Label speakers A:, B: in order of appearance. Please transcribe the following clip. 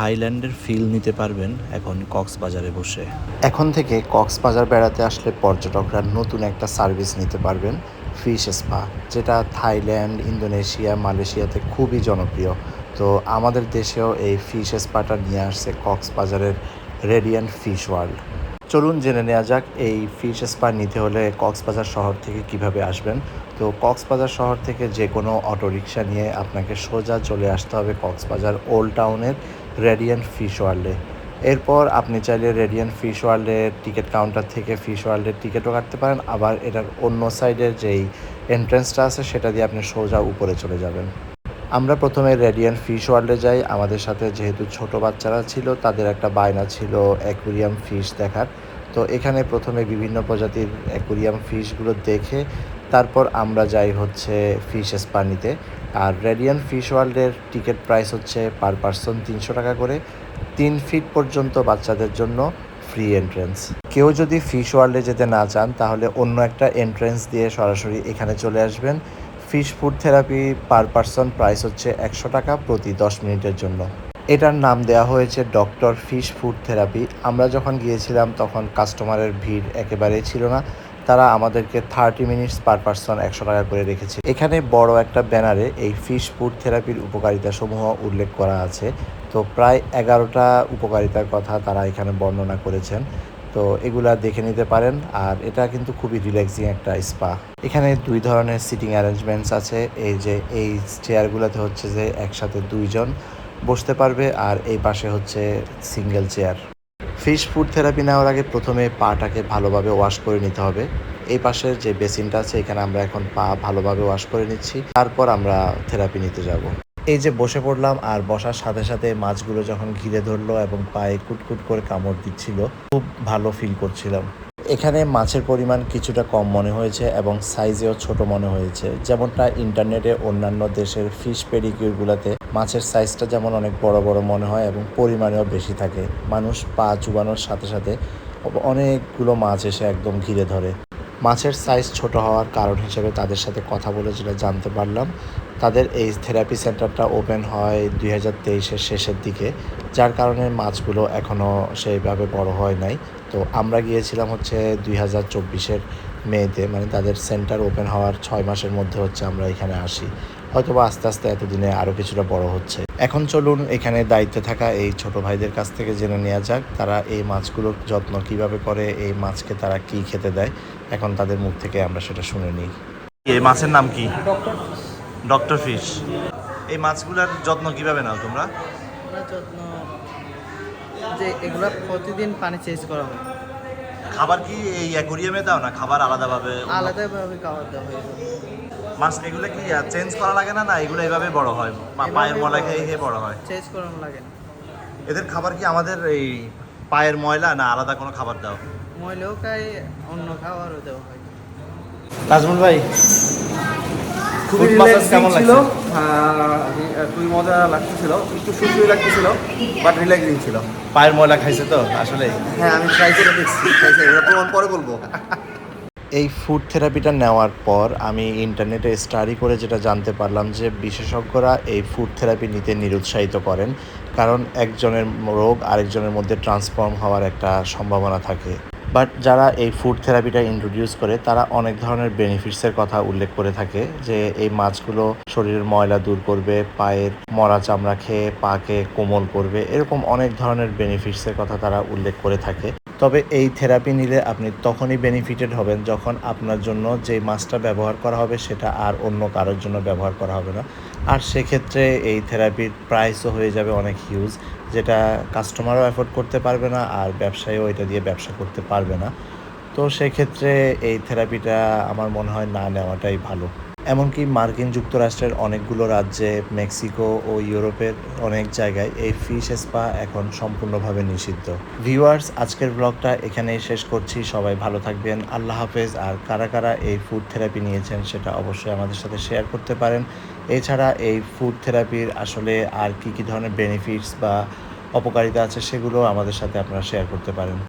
A: থাইল্যান্ডের ফিল নিতে পারবেন এখন কক্সবাজারে বসে।
B: এখন থেকে কক্সবাজার বেড়াতে আসলে পর্যটকরা নতুন একটা সার্ভিস নিতে পারবেন, ফিশ স্পা, যেটা থাইল্যান্ড, ইন্দোনেশিয়া, মালয়েশিয়াতে খুবই জনপ্রিয়। তো আমাদের দেশেও এই ফিশ স্পাটা নিয়ে আসছে কক্সবাজারের রেডিয়ান্ট ফিশ ওয়ার্ল্ড। চলুন জেনে নেওয়া যাক এই ফিশ স্পা নিতে হলে কক্সবাজার শহর থেকে কীভাবে আসবেন। তো কক্সবাজার শহর থেকে যে কোনো অটোরিকশা নিয়ে আপনাকে সোজা চলে আসতে হবে কক্সবাজার ওল্ড টাউনের রেডিয়ান্ট ফিশ ওয়ার্ল্ডে এরপর আপনি চাইলে রেডিয়ান্ট ফিশ ওয়ার্ল্ডের টিকিট কাউন্টার থেকে ফিশ ওয়ার্ল্ডের টিকিটও কাটতে পারেন। আবার এটার অন্য সাইডের যেই এন্ট্রেন্সটা আছে, সেটা দিয়ে আপনি সোজা উপরে চলে যাবেন। আমরা প্রথমে রেডিয়ান্ট ফিশ ওয়ার্ল্ডে যাই। আমাদের সাথে যেহেতু ছোট বাচ্চারা ছিল, তাদের একটা বায়না ছিল অ্যাকুরিয়াম ফিশ দেখার। তো এখানে প্রথমে বিভিন্ন প্রজাতির অ্যাকুরিয়াম ফিশগুলো দেখে তারপর আমরা যাই হচ্ছে ফিশ স্পানিতে আর রেডিয়ান ফিশ ওয়ার্ল্ডের টিকিট প্রাইস হচ্ছে পার পার্সন তিনশো টাকা করে। তিন ফিট পর্যন্ত বাচ্চাদের জন্য ফ্রি এন্ট্রেন্স কেউ যদি ফিশ ওয়ার্ল্ডে যেতে না চান, তাহলে অন্য একটা এন্ট্রেন্স দিয়ে সরাসরি এখানে চলে আসবেন। Fish food therapy per person price হচ্ছে একশো টাকা প্রতি দশ মিনিটের জন্য। এটার নাম দেওয়া হয়েছে ডক্টর ফিশ ফুড থেরাপি আমরা যখন গিয়েছিলাম, তখন কাস্টমারের ভিড় একেবারেই ছিল না। তারা আমাদেরকে থার্টি মিনিটস পার পার্সন একশো টাকা করে রেখেছে। এখানে বড় একটা ব্যানারে এই ফিশ ফুড থেরাপির উপকারিতা সমূহ উল্লেখ করা আছে। তো প্রায় এগারোটা উপকারিতার কথা তারা এখানে বর্ণনা করেছেন। তো এগুলা দেখে নিতে পারেন। আর এটা কিন্তু খুবই রিল্যাক্সিং একটা স্পা এখানে দুই ধরনের সিটিং অ্যারেঞ্জমেন্টস আছে। এই যে এই চেয়ারগুলোতে হচ্ছে যে একসাথে দুইজন বসতে পারবে। আর এই পাশে হচ্ছে single chair fish food therapy নেওয়ার আগে প্রথমে পাটাকে ভালোভাবে ওয়াশ করে নিতে হবে। এই পাশের যে বেসিনটা আছে, এখানে আমরা এখন পা ভালোভাবে ওয়াশ করে নিচ্ছি। তারপর আমরা থেরাপি নিতে যাব। এই যে বসে পড়লাম আর বসার সাথে সাথে মাছগুলো যখন ঘিরে ধরলো এবং পায়ে কুটকুট করে কামড় দিচ্ছিল, খুব ভালো ফিল করছিলাম। এখানে মাছের পরিমাণ কিছুটা কম মনে হয়েছে এবং সাইজেও ছোট মনে হয়েছে। যেমনটা ইন্টারনেটে অন্যান্য দেশের ফিশ পেডিকিউরগুলোতে মাছের সাইজটা যেমন অনেক বড় বড় মনে হয় এবং পরিমাণেও বেশি থাকে। মানুষ পা চুবানোর সাথে সাথে অনেকগুলো মাছ এসে একদম ঘিরে ধরে। মাছের সাইজ ছোট হওয়ার কারণ হিসেবে তাদের সাথে কথা বলে যেটা জানতে পারলাম, তাদের এই থেরাপি সেন্টারটা ওপেন হয় দুই হাজার তেইশের শেষের দিকে, যার কারণে মাছগুলো এখনও সেইভাবে বড় হয় নাই। তো আমরা গিয়েছিলাম হচ্ছে দুই হাজার চব্বিশের মেতে মানে তাদের সেন্টার ওপেন হওয়ার ছয় মাসের মধ্যে হচ্ছে আমরা এখানে আসি। হয়তো বা আস্তে আস্তে এতদিনে আরও কিছুটা বড় হচ্ছে। এখন চলুন এখানে দায়িত্বে থাকা এই ছোট ভাইদের কাছ থেকে জেনে নেওয়া যাক তারা এই মাছগুলোর যত্ন কীভাবে করে এই মাছকে তারা কি খেতে দেয়। এখন তাদের মুখ থেকে আমরা সেটা শুনে নিই।
A: এই মাছের নাম কি? Doctor fish. এই মাছগুলোর যত্ন কীভাবে নাও তোমরা?
C: যত্ন যে এগুলা প্রতিদিন পানি চেঞ্জ করা হয়।
A: খাবার কি এই অ্যাকোরিয়ামে দাও না খাবার আলাদাভাবে
C: আলাদাভাবে খাবার দেওয়া হয়।
A: মাছ এগুলো কি চেঞ্জ করা লাগে না না এগুলো এভাবে বড় হয়? পায়ের ময়লা খেয়ে
C: হয়।
A: খেয়ে বড় হয়?
C: চেঞ্জ করানো লাগে না।
A: এদের খাবার কি আমাদের এই পায়ের ময়লা না আলাদা কোনো খাবার দাও
C: মহিলাও খাই অন্য খাবারও দেওয়া হয়।
A: নাজমুল ভাই
D: খুবই
A: কেমন
D: ছিল? আহ, খুবই মজা লাগতেছিল একটু সুন্দরই লাগতেছিল বাট রিল্যাক্সিং ছিল।
A: পায়ের ময়লা খাইছে তো আসলে
D: হ্যাঁ আমি ট্রাই করে দেখছি ট্রাই করে পরে বলব।
B: এই ফুড থেরাপিটা নেওয়ার পর আমি ইন্টারনেটে স্টাডি করে যেটা জানতে পারলাম যে বিশেষজ্ঞরা এই ফুড থেরাপি নিতে নিরুৎসাহিত করেন, কারণ একজনের রোগ আরেকজনের মধ্যে ট্রান্সফর্ম হওয়ার একটা সম্ভাবনা থাকে। বাট যারা এই ফুড থেরাপিটা ইন্ট্রোডিউস করে, তারা অনেক ধরনের বেনিফিটসের কথা উল্লেখ করে থাকে, যে এই মাছগুলো শরীরের ময়লা দূর করবে, পায়ের মরা চামড়া খেয়ে পাকে কোমল করবে, এরকম অনেক ধরনের বেনিফিটসের কথা তারা উল্লেখ করে থাকে। তবে এই থেরাপি নিলে আপনি তখনই বেনিফিটেড হবেন যখন আপনার জন্য যে মাছটা ব্যবহার করা হবে সেটা আর অন্য কারোর জন্য ব্যবহার করা হবে না। আর সেক্ষেত্রে এই থেরাপির প্রাইসও হয়ে যাবে অনেক হিউজ যেটা কাস্টমারও অ্যাফোর্ড করতে পারবে না আর ব্যবসায়ীও এটা দিয়ে ব্যবসা করতে পারবে না। তো সেক্ষেত্রে এই থেরাপিটা আমার মনে হয় না নেওয়াটাই ভালো। এমনকি মার্কিন যুক্তরাষ্ট্রের অনেকগুলো রাজ্যে, মেক্সিকো ও ইউরোপের অনেক জায়গায় এই ফিশ স্পা এখন সম্পূর্ণভাবে নিষিদ্ধ। ভিউয়ার্স, আজকের ব্লগটা এখানেই শেষ করছি। সবাই ভালো থাকবেন। আল্লাহ হাফেজ। আর কারা কারা এই ফুড থেরাপি নিয়েছেন সেটা অবশ্যই আমাদের সাথে শেয়ার করতে পারেন। এছাড়া এই ফুড থেরাপির আসলে আর কি কি ধরনের বেনিফিটস বা অপকারিতা আছে সেগুলো আমাদের সাথে আপনারা শেয়ার করতে পারেন।